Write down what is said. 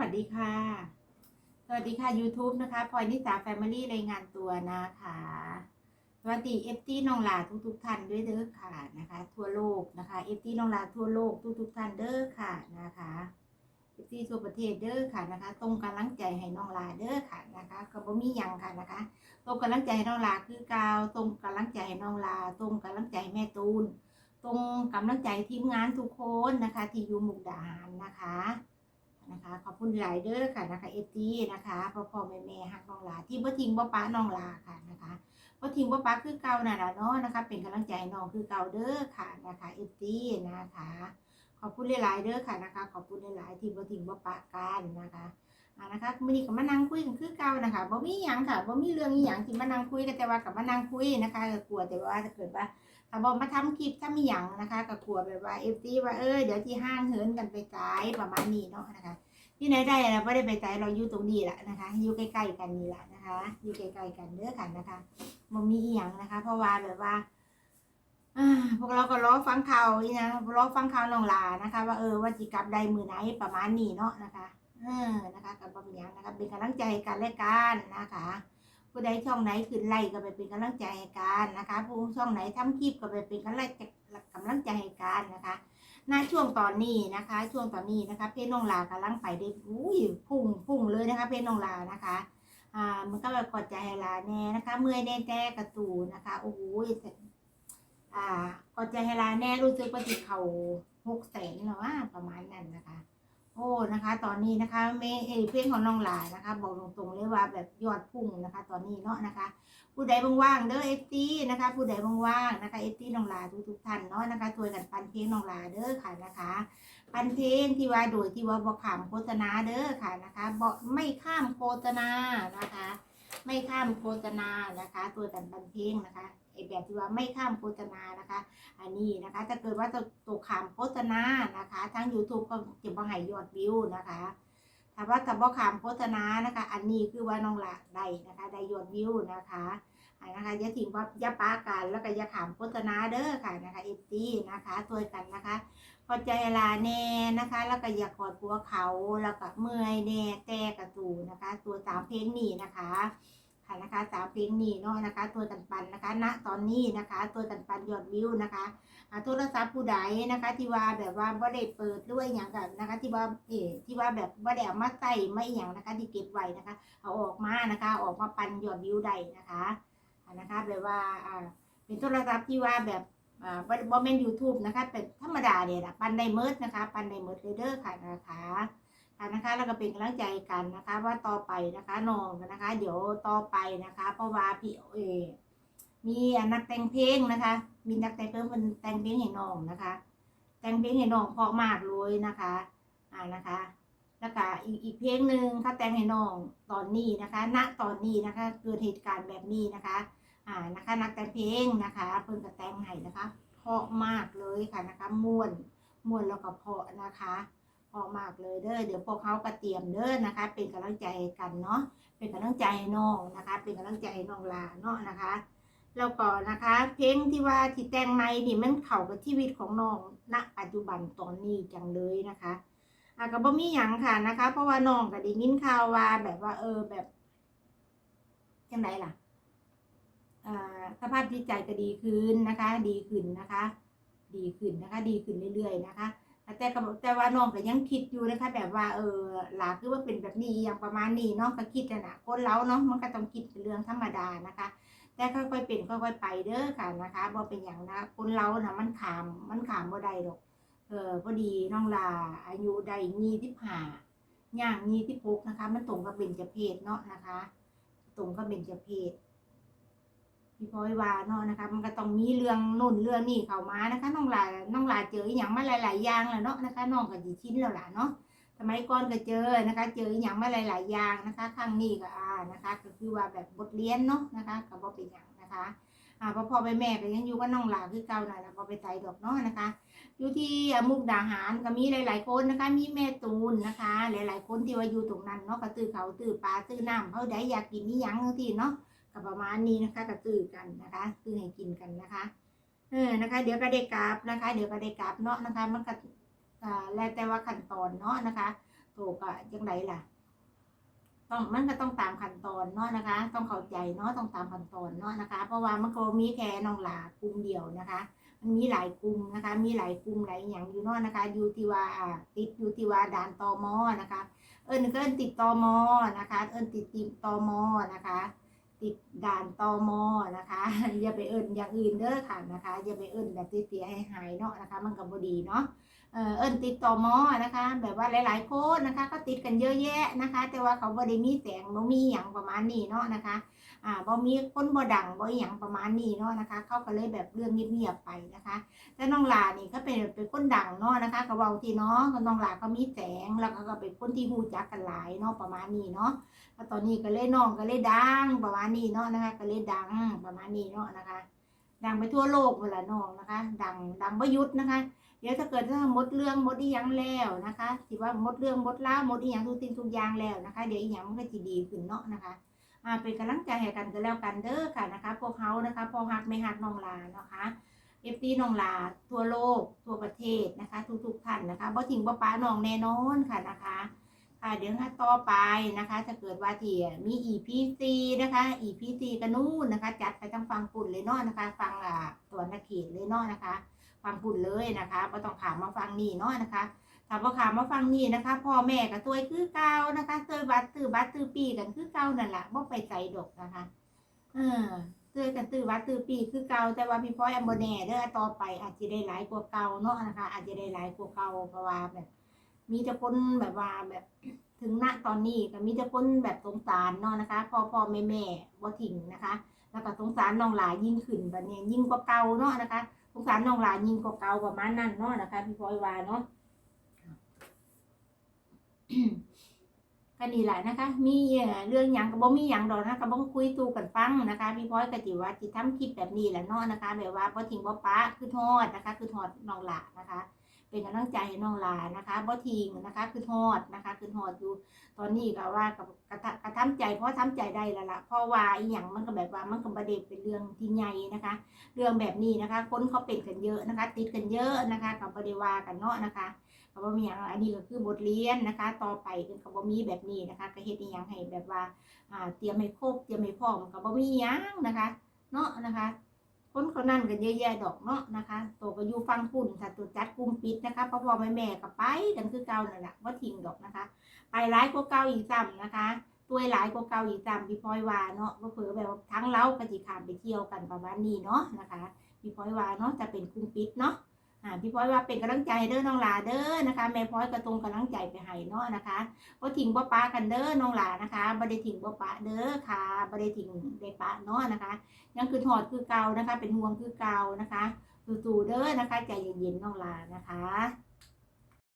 วัสดีค่ะ สวัสดีค่ะ YouTube นะคะพลอยนิสาแฟมิลี่รายงานตัวนะคะ สวัสดีเอฟตีน้องหลาทุกทุกๆท่านด้วยเด้อค่ะนะคะ ทั่วโลกนะคะเอฟตีน้องหลาทั่วโลกทุกทุกๆท่านเด้อค่ะนะคะเอฟตีทั่วประเทศเด้อค่ะนะคะ ตรงกำลังใจให้น้องหลาเด้อค่ะนะคะก็บ่มียังค่ะนะคะ ตรงกำลังใจให้น้องหลาคือกาวตรงกำลังใจให้น้องหลา ตรงกำลังใจให้แม่ตูน ตรงกำลังใจทีมงานทุกคนนะคะ ที่อยู่มุกดาหารนนะคะ ขอบคุณหลายเด้อค่ะนะคะเอตีนะคะพ่อพ่อแม่แม่ฮักน้องหลาที่บ่ทิ้งบ่ป้าน้องหลาค่ะนะคะบ่ทิ้งบ่ป้าคือเก่าน่ะนะเนาะนะคะ เป็นกำลังใจน้องคือเก่าเด้อค่ะนะคะเอตีนะคะ ขอบคุณหลายๆเด้อค่ะนะคะ ขอบคุณหลายๆที่บ่ทิ้งบ่ป้ากันนะคะอ่านะคะมื้อนี้ก็มานั่งคุยกันคือเก่านะคะบ่มีหยังค่ะบ่มีเรื่องอีหยังที่มานั่งคุยกันแต่ว่าก็มานั่งคุยนะคะก็กลัวแต่ว่าถ้าเกิดว่าถ้าบอกมาทำคลิปถ้ามีหยังนะคะก็กลัวแบบว่าเอฟซีว่าเออเดี๋ยวที่ห้างเหินกันไปไกลประมาณนี้เนาะนะคะ ที่ไหนได้เราไม่ได้ไปไกลเราอยู่ตรงนี้แหละนะคะอยู่ใกล้ๆกันนี่แหละนะคะอยู่ใกล้ๆกันเด้อกันนะคะมันมีอีหยังนะคะ เพราะว่าแบบว่าพวกเราก็รอฟังข่าวอีนะรอฟังข่าวน้องลานะคะ ว่าเออว่าจิกลับใดมือไหนประมาณนี้เนาะนะคะเออนะคะกับบางอย่างนะคะเป็นกำลังใจกันและกันนะคะ ผู้ใดช่องไหนขึ้นไล่ก็ไปเป็นกำลังใจให้กันนะคะ ผู้ช่องไหนทำคลิปก็ไปเป็นกำลังใจกำลังใจให้กันนะคะ ณช่วงตอนนี้นะคะ ช่วงตอนนี้นะคะ เพจน้องลากำลังไปได้อุ้ยพุ่งพุ่งเลยนะคะ เพจน้องลานะคะอ่ามันก็แบบกดใจให้ลาแน่นะคะ เมื่อยแน่แจ้กระตูนะคะโอ้โหอ่ากดใจให้ลาแน่รู้สึกว่าติเขาหกแสนหรือว่าประมาณนั้นนะคะ โอ้นะคะ ตอนนี้นะคะเมเอเพลงของน้องหลานะคะ บอกตรงๆเลยว่าแบบยอดพุ่งนะคะ ตอนนี้เนาะนะคะ ผู้ใดว่างๆเด้อเอฟซีนะคะ ผู้ใดว่างๆนะคะเอฟซีน้องหลาทุกทุกๆท่านเนาะนะคะช่วยกันปันเพลงน้องหลาเด้อค่ะนะคะ ปันเพลงที่ว่าโดยที่ว่าบ่ข้ามโฆษณาเด้อค่ะนะคะบ่ไม่ข้ามโฆษณานะคะ ไม่ข้ามโฆษณานะคะตัวกันปันเพลงนะคะ แบบที่ว่าไม่ข้ามโฆษณานะคะ อันนี้นะคะ ถ้าเกิดว่าตัวตัวขามโฆษณานะคะทั้ง YouTube ก็จะบ่ให้ยอดวิวนะคะถ้าว่าถ้าบ่ขามโฆษณานะคะ อันนี้คือว่าน้องละได้นะคะ ได้ยอดวิวนะคะอ่านะคะอย่าทิ้งว่าอย่าปากันแล้วก็อย่าขามโฆษณาเด้อค่ะนะคะเอฟซีนะคะตัวยกันนะคะ พอใจลาแน่นะคะ แล้วก็อย่ากอดหัวเขาแล้วก็เมื่อยแน่แต่กระตูนะคะ ตัวสามเพลงนี้นะคะ ค่ะนะคะสามเพลงนี้เนาะนะคะตัวกันปันนะคะณตอนนี้นะคะตัวกันปันยอดวิวนะคะโทรศัพท์ผู้ใดนะคะที่ว่าแบบว่าบ่ได้เปิดด้วยอย่างกันนะคะ ที่ว่าเอที่ว่าแบบบ่ได้เอามาใส่ไม่อย่างนะคะ ที่เก็บไว้นะคะ เอาออกมานะคะ ออกมาปันยอดวิวได้นะคะนะคะแบบว่าอ่าเป็นโทรศัพท์ที่ว่าแบบอ่าบ่บ่แม่น YouTube นะคะเป็นธรรมดาเนี่ยนะปันไดเมิร์ดนะคะ ปันไดเมิร์ดเลยเด้อค่ะนะคะ นะคะ แล้วก็เป็นกำลังใจกันนะคะ ว่าต่อไปนะคะน้องนะคะ เดี๋ยวต่อไปนะคะ เพราะว่าพี่เอมีนักแต่งเพลงนะคะ มีนักแต่งเพลงเป็นแต่งเพลงให้น้องนะคะ แต่งเพลงให้น้องเพราะมากเลยนะคะ อ่านะคะแล้วก็อีกอีกเพลงหนึ่งเขาแต่งให้น้องตอนนี้นะคะ ณตอนนี้นะคะ เกิดเหตุการณ์แบบนี้นะคะ อ่านะคะ นักแต่งเพลงนะคะเพิ่นก็แต่งให้นะคะเพราะมากเลยค่ะนะคะม่วนม่วนแล้วก็เพาะนะคะ พราะมากเลยเด้อเดี๋ยวพวกเขาก็เตรียมเด้อนะคะ เป็นกำลังใจกันเนาะเป็นกำลังใจน้องนะคะ เป็นกำลังใจน้องลาเนาะนะคะแล้วก็นะคะ เพลงที่ว่าที่แต่งใหม่นี่มันเข้ากับชีวิตของน้องณปัจจุบันตอนนี้จังเลยนะคะอะก็บ่มีหยังค่ะนะคะ เพราะว่าน้องก็ได้ยินข่าวว่าแบบว่า เออแบบจังไดล่ะสภาพจิตใจก็ดีขึ้นนะคะ ดีขึ้นนะคะ ดีขึ้นนะคะ ดีขึ้นเรื่อยๆนะคะ แต่ก็แต่ว่าน้องก็ยังคิดอยู่นะคะ แบบว่าเออหลาคือว่าเป็นแบบนี้อย่างประมาณนี้เนาะก็คิดนะนะคนเราเนาะมันก็ต้องคิดเป็นเรื่องธรรมดานะคะ แต่ค่อยๆเป็นค่อยๆไปเด้อค่ะนะคะบ่เป็นอย่างนะคนเรานะมันขามมันขามบ่ได้หรอกเออพอดีน้องลาอายุได้ยี่สิบห้าย่างยี่สิบหกนะคะ มันตรงกับเบญจเพศเนาะนะคะ ตรงกับเบญจเพศ พี่พลอยว่าเนาะนะคะ มันก็ต้องมีเรื่องนู่นเรื่องนี่เข้ามานะคะน้องหลาน้องหลาเจออย่างมาหลาย ๆ อย่างแล้วเนาะนะคะน้องก็จีชิ้นแล้วล่ะเนาะสมัยก่อนก็เจอนะคะ เจออย่างมาหลาย ๆ อย่างนะคะครั้งนี้ก็อ่านะคะ ก็คือว่าแบบบทเรียนเนาะนะคะก็บ่เป็นอย่างนะคะอ่าพ่อพ่อไปแม่ก็ยังอยู่กับน้องหลาคือเก่าน่ะนะพอไปใจดอกเนาะนะคะ อยู่ที่มุกดาหารก็มีหลาย ๆ คนนะคะ มีแม่ตูนนะคะ หลาย ๆ คนที่ว่าอยู่ตรงนั้นเนาะก็ตื้อเขาตื้อปลาตื้อน้ำเขาได้อยากกินนี่ยังที่เนาะ ก็ประมาณนี้นะคะก็ตื้อกันนะคะตื้อให้กินกันนะคะเออนะคะ เดี๋ยวก็ได้กราบนะคะ เดี๋ยวก็ได้กราบเนาะนะคะ มันก็แล้วแต่ว่าขั้นตอนเนาะนะคะตโตก็ยังไงล่ะ ต้องมันก็ต้องตามขั้นตอนเนาะนะคะ ต้องเข้าใจเนาะต้องตามขั้นตอนเนาะนะคะ เพราะว่ามันก็มีแค่น้องหลากลุ่มเดียวนะคะ มันมีหลายกลุ่มนะคะ มีหลายกลุ่มหลายอย่างอยู่เนาะนะคะยูทีว่าติดยูทีว่าด่านตอมอนะคะ เอิญก็เอิญติดตอมอนะคะ เอิญติดติดตอมอนะคะ ติดด่านตอมนะคะ อย่าไปเอิญอย่างอื่นเด้อค่ะนะคะ อย่าไปเอิญแบบเตี้ยๆให้หายเนาะนะคะ มันก็บ่ดีเนาะเออเอิญติดต่อมอนะคะ แบบว่าหลายๆคนนะคะ ก็ติดกันเยอะแยะนะคะ แต่ว่าเขาบ่ได้มีแสงบ่มีอย่างประมาณนี้เนาะนะคะอ่าบ่มีคนบ่ดังบ่อย่างประมาณนี้เนาะนะคะ เขาก็เลยแบบเรื่องเงียบๆไปนะคะ แต่น้องหลานี่ก็เป็นเป็นคนดังเนาะนะคะก็เว้าที่เนาะก็น้องหลาก็มีแสงแล้วก็เป็นคนที่ฮู้จักกันหลายเนาะประมาณนี้เนาะแล้วตอนนี้ก็เลยน้องก็เลยดังประมาณนี้เนาะนะคะ ก็เลยดังประมาณนี้เนาะนะคะ ดังไปทั่วโลกเวลาน้องนะคะ ดังดังบ่หยุดนะคะ เดี๋ยวถ้าเกิดถ้าหมดเรื่องหมดอีหยังแล้วนะคะที่ว่าหมดเรื่องหมดล่าวหมดอีหยังทุกสิ่งทุกอย่างแล้วนะคะ เดี๋ยวอีหยังมันก็จะดีขึ้นเนาะนะคะอ่าเป็นกำลังใจให้กันก็แล้วกันเด้อค่ะนะคะ พวกเขานะคะพอหักไม่หักน้องลานะคะเอฟซีน้องลาทั่วโลกทั่วประเทศนะคะ ทุกๆท่านนะคะบ่ทิ้งบ่ป้าน้องแน่นอนค่ะนะคะ ค่ะเดี๋ยวถ้าต่อไปนะคะถ้าเกิดว่าที่มี EP4 นะคะ EP4 กันนู่นนะคะ จัดไปทั้งฟังปุ่นเลยเนาะนะคะ ฟังอ่าตัวนักเขียนเลยเนาะนะคะ ฟังปุ่นเลยนะคะไม่ต้องขามมาฟังนี่เนาะนะคะถ้าพอขามมาฟังนี่นะคะพ่อแม่กับตัวคือเก่านะคะเตยบัตรตื้อบัตรตื้อปีกันคือเก่านั่นแหละบ่ไปใจดอกนะคะ เออเตยกันตื้อบัตรตื้อปีคือเก่าแต่ว่าพี่พ่อยแอมโบแน่เด้อต่อไปอาจจะได้หลายกว่าเก่าเนาะนะคะ อาจจะได้หลายกว่าเก่าเพราะว่าแบบ มีแต่คนแบบว่าแบบถึงณตอนนี้ก็มีแต่คนแบบสงสารเนาะนะคะพ่อพ่อแม่แม่บ่ทิ้งนะคะ แล้วก็สงสารน้องหลายยิ่งขึ้นแบบนี้ยิ่งกว่าเก่าเนาะนะคะสงสารน้องหลานยิงกว่าเก่าประมาณนั้นเนาะนะคะพี่พลอยวาเนาะก็นี่แหละนะคะ มีเรื่องหยังก็บ่มีหยังดอกนะก็บ่คุยตู่กันฟังนะคะ พี่พลอยก็จิว่าจิทำคลิปแบบนี้แหละเนาะนะคะแบบว่าบ่ทิ้งบ่ปะคือทอดนะคะ คือทอดน้องหลานะคะ เป็นกำลังใจให้น้องลานะคะบ่ทิ้งนะคะ คือทอดนะคะคือทอดอยู่ตอนนี้ก็ว่ากับกระทะกระทำใจเพราะทำใจได้แล้วละเพราะว่าอีหยังมันก็แบบว่ามันก็บ่ได้เป็นเรื่องที่ใหญ่นะคะ เรื่องแบบนี้นะคะ คนเขาเป็นกันเยอะนะคะ ติดกันเยอะนะคะกับบริวากันเนาะนะคะกับว่ามีอย่างอันนี้ก็คือบทเรียนนะคะ ต่อไปเป็นกับว่ามีแบบนี้นะคะก็เฮ็ดอีหยังให้แบบว่าอ่าเตรียมให้ครบเตรียมให้พร้อมกับว่ามีหยังนะคะ เนาะนะคะ คนเขานั่นกันเยอะแยะดอกเนาะนะคะตัวก็อยู่ฟังปุ่นถ้าตัวจัดกลุ่มปิดนะคะพ่อพ่อแม่แม่ก็ไปกันคือเก่านั่นแหละว่าทิ้งดอกนะคะ ไปร้ายกว่าเก่าอีกซ้ำนะคะตัวหลายกว่าเก่าอีกตามพี่พลอยวาเนาะก็เผื่อแบบทั้งเล้ากระจิขามไปเที่ยวกันประมาณนี้เนาะนะคะพี่พลอยวาเนาะจะเป็นกุมปิดเนาะ อ่าพี่พลอยว่าเป็นกำลังใจเด้อน้องหลาเด้อนะคะแม่พลอยกระตุงกำลังใจไปให้เนาะนะคะบ่ทิ้งบ่ปากันเด้อน้องหลานะคะบ่ได้ทิ้งบ่ปะเด้อค่ะบ่ได้ทิ้งได้ปะเนาะนะคะ ยังคือถอดคือเก่านะคะ เป็นห่วงคือเก่านะคะสู้ๆเด้อนะคะ ใจเย็นๆน้องหลานะคะ